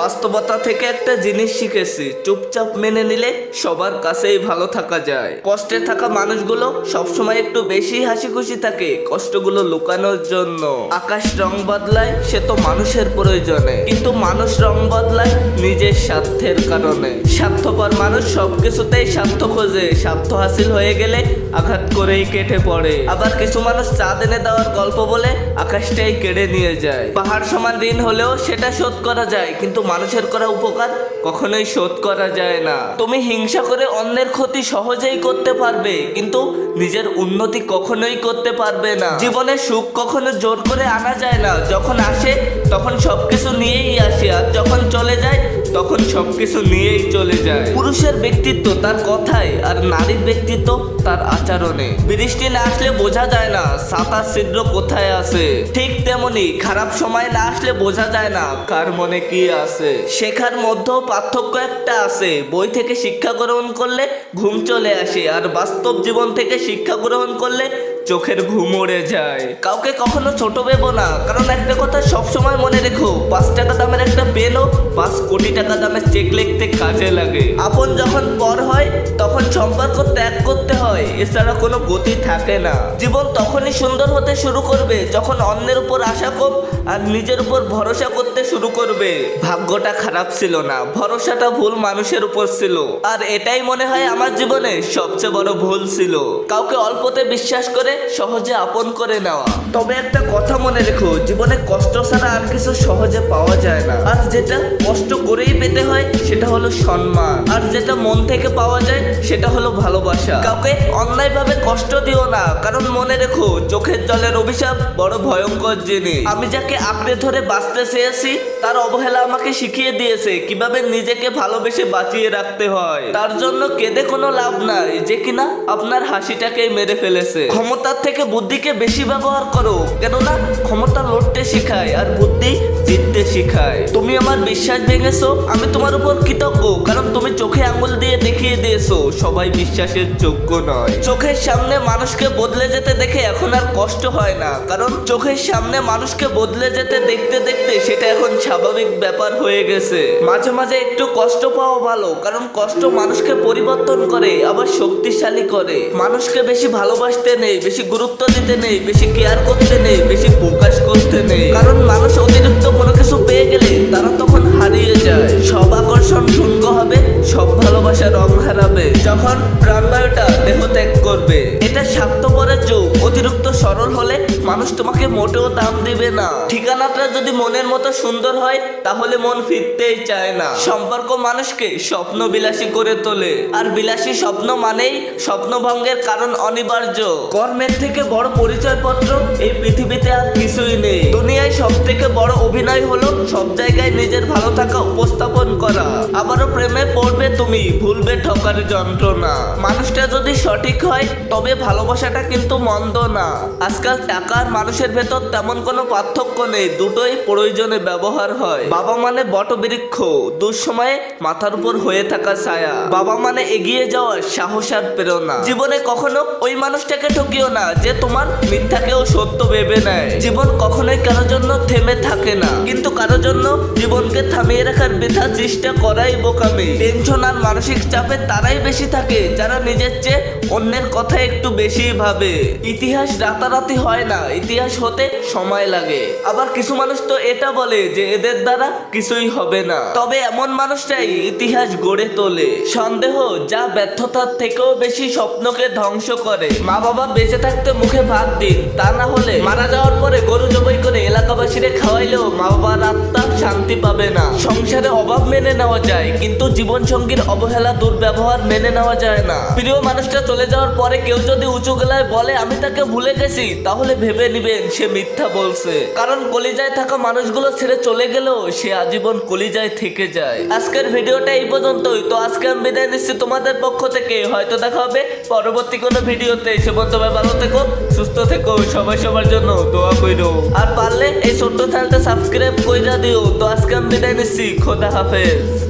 বাস্তবতা থেকে একটা জিনিস শিখেছি, চুপচাপ মেনে নিলে সবার কাছেই ভালো থাকা যায়। কষ্টে থাকা মানুষগুলো সবসময় একটু বেশি হাসি খুশি থাকে কষ্টগুলো লুকানোর জন্য। আকাশ রং বদলায়, সে তো মানুষের প্রয়োজনে। কিন্তু মানুষ রং বদলায় নিজের স্বার্থের কারণে। স্বার্থপর মানুষ সবকিছুতেই স্বার্থ খোঁজে। স্বার্থ হাসিল হয়ে গেলে আঘাত করেই কেটে পড়ে। আবার কিছু মানুষ চাঁদ এনে দেওয়ার গল্প বলে আকাশটাই কেড়ে নিয়ে যায়। পাহাড় সমান ঋণ হলেও সেটা শোধ করা যায়, কিন্তু মানুষের করা উপকার? কখনোই শোধ করা যায় না। তুমি হিংসা করে অন্যের ক্ষতি সহজেই করতে পারবে, কিন্তু নিজের উন্নতি কখনোই করতে পারবে না। জীবনে সুখ কখনো জোর করে আনা যায় না। যখন আসে তখন সবকিছু নিয়েই আসে, আর যখন চলে যায়, তখন সবকিছু নিয়েই চলে যায়। পুরুষের ব্যক্তিত্ব তার কথায়, আর নারীর ব্যক্তিত্ব তার আচরণে। বৃষ্টি না আসলে বোঝা যায় না সাতার ছিদ্র কোথায় আছে? ঠিক তেমনি খারাপ সময় না আসলে বোঝা যায় না, কার মনে কি আছে? শেখার মধ্যেও পার্থক্য একটা আছে, বই থেকে শিক্ষা গ্রহণ করলে ঘুম চলে আসে, আর বাস্তব জীবন থেকে শিক্ষা গ্রহণ করলে চোখের ঘুম উড়ে যায়। কাউকে কখনো ছোট ভেবো না, কারণ একটা কথা সবসময় মনে রেখো, পাঁচ টাকা দামের একটা পেনও পাঁচ কোটি টাকা দামের চেক লিখতে কাজে লাগে। আপন যখন পর হয়, তখন সম্পর্ক ত্যাগ করতে হয়, এছাড়া কোনো গতি থাকে না। জীবন তখনই সুন্দর হতে শুরু করবে, যখন অন্যের উপর আশা কম আর নিজের উপর ভরসা করতে শুরু করবে। ভাগ্যটা খারাপ ছিল না, ভরসাটা ভুল মানুষের উপর ছিল। আর এটাই মনে হয় আমার জীবনে সবচেয়ে বড় ভুল ছিল। কাউকে অল্পতে বিশ্বাস করে সহজে আপন করে নেওয়া। তবে একটা কথা মনে রেখো, জীবনে কষ্ট ছাড়া আর কিছু সহজে পাওয়া যায় না। আর যেটা কষ্ট করেই পেতে হয়, সেটা হলো সম্মান। আর যেটা মন থেকে পাওয়া যায়, সেটা হলো ভালোবাসা। কাউকে অন্যায়ভাবে কষ্ট দিও না, কারণ মনে রেখো, চোখের জলের অভিশাপ বড় ভয়ঙ্কর জিনিস। আমি যাকে আঁকড়ে ধরে বাঁচতে চেয়েছি, তার অবহেলা আমাকে শিখিয়ে দিয়েছে কীভাবে নিজেকে ভালোবেসে বাঁচিয়ে রাখতে হয়। তার জন্য কেঁদে কোনো লাভ নাই, যে কিনা আপনার হাসিটাকে মেরে ফেলেছে। ক্ষমতার থেকে বুদ্ধিকে বেশি ব্যবহার করো। কেননা ক্ষমতা লড়তে শেখায় আর বুদ্ধি জিততে শেখায়। তুমি আমার বিশ্বাস ভেঙেছো, আমি তোমার উপর কৃতজ্ঞ, কারণ তুমি চোখে আঙুল দিয়ে দেখিয়ে দিয়েছ, সবাই বিশ্বাসের যোগ্য নয়। চোখের সামনে মানুষকে বদলে যেতে দেখে আর কষ্ট হয় না। কারণ চোখের সামনে মানুষকে বদলে যেতে দেখতে দেখতে সেটা এখন স্বাভাবিক ব্যাপার হয়ে গেছে। মাঝে মাঝে একটু কষ্ট পাওয়া ভালো, কারণ কষ্ট মানুষকে পরিবর্তন করে, আবার শক্তিশালী করে। মানুষকে বেশি ভালোবাসতে নেই, বেশি গুরুত্ব দিতে নেই, বেশি কেয়ার করতে নেই, বেশি প্রকাশ করতে নেই। কারণ মানুষ অতিরিক্ত কোনো কিছু পেয়ে গেলে তারা তখন হারিয়ে যায়। সব আকর্ষণ শূন্য হবে, সব ভালোবাসা রং হারাবে। যখন প্রাণবায়ুটা দেহ ত্যাগ করবে, এটা স্বার্থপরের যুগ। সরল হলে মানুষ তোমাকে মোটেও দাম দিবে না। ঠিকানাটা যদি মনের মতো সুন্দর হয়, তাহলে মন ফিরতেই চায় না। সম্পর্ক মানুষকে স্বপ্ন বিলাসী করে তোলে। আর বিলাসী স্বপ্ন মানেই স্বপ্নভঙ্গের কারণ অনিবার্য। কর্মের থেকে বড় পরিচয়পত্র এই পৃথিবীতে আর কিছুই নেই। দুনিয়ায় সব থেকে বড় অভিনয় হলো সব জায়গায় নিজের ভালো থাকা উপস্থাপন করা। আবারও প্রেমে পড়বে তুমি, ভুলবে ঠকার যন্ত্রণা। মানুষটা যদি সঠিক হয়, তবে ভালোবাসাটা কিন্তু মন্দ না। আজকাল টাকার মানুষের ভেতর তেমন কোনো পার্থক্য নেই, দুটোই প্রয়োজনে ব্যবহার হয়। বাবা মানে বটবৃক্ষ, দুঃসময়ে মাথার উপর হয়ে থাকা ছায়া। বাবা মানে এগিয়ে যাওয়ার সাহস আর প্রেরণা। জীবনে কখনো ওই মানুষটাকে ঠকিও না, যে তোমার মিথ্যাকেও সত্য ভেবে নেয়। জীবন কখনোই কারোর জন্য থেমে থাকে না, কিন্তু কারোর জন্য জীবনকে থামিয়ে রাখার বৃথা চেষ্টা করাই বোকামি। টেনশন আর মানসিক চাপে তারাই বেশি থাকে, যারা নিজের চেয়ে অন্যের কথা একটু বেশি ভাবে। ইতিহাস রাতারাতি হয় না ইতিহাস হতে সময় লাগে। আবার কিছু মানুষ তো এটা বলে যে এদের দ্বারা কিছুই হবে না। তবে এমন মানুষটাই ইতিহাস গড়ে তোলে। সন্দেহ যা ব্যর্থতার থেকেও বেশি স্বপ্নকে ধ্বংস করে। মা বাবা বেঁচে থাকতে মুখে ভাত দিন, তা না হলে মারা যাওয়ার পরে গরু জবাই করে এলাকাবাসীরে খাওয়াইলেও মা বাবার আত্মা শান্তি পাবে না। সংসারে অভাব মেনে নেওয়া যায়, কিন্তু জীবন সঙ্গীর অবহেলা দুর্ব্যবহার মেনে নেওয়া যায় না। প্রিয় মানুষটা চলে যাওয়ার পরে কেউ যদি উঁচু গলায় বলে, আমি তাকে ভুলে গেছি, তাহলে ভেবে নিবেন সে মিথ্যা বলছে। কারণ কলিজায় থাকা মানুষগুলো ছেড়ে চলে গেলেও সে আজীবন কলিজায় থেকে যায়। আজকের ভিডিওটা এই পর্যন্তই। তো আজকে আমি বিদায় নিচ্ছি তোমাদের পক্ষ থেকে। হয়তো দেখা হবে পরবর্তী কোনো ভিডিওতে। সে সবাই ভালো থেকো, সুস্থ থেকো, সবাই সবার জন্য দোয়া কইরো আর পারলে এই ছোট্ট চ্যানেলটা সাবস্ক্রাইব কইরা দিও। তো আজকে আমি বিদায় নিচ্ছি। খোদা হাফেজ।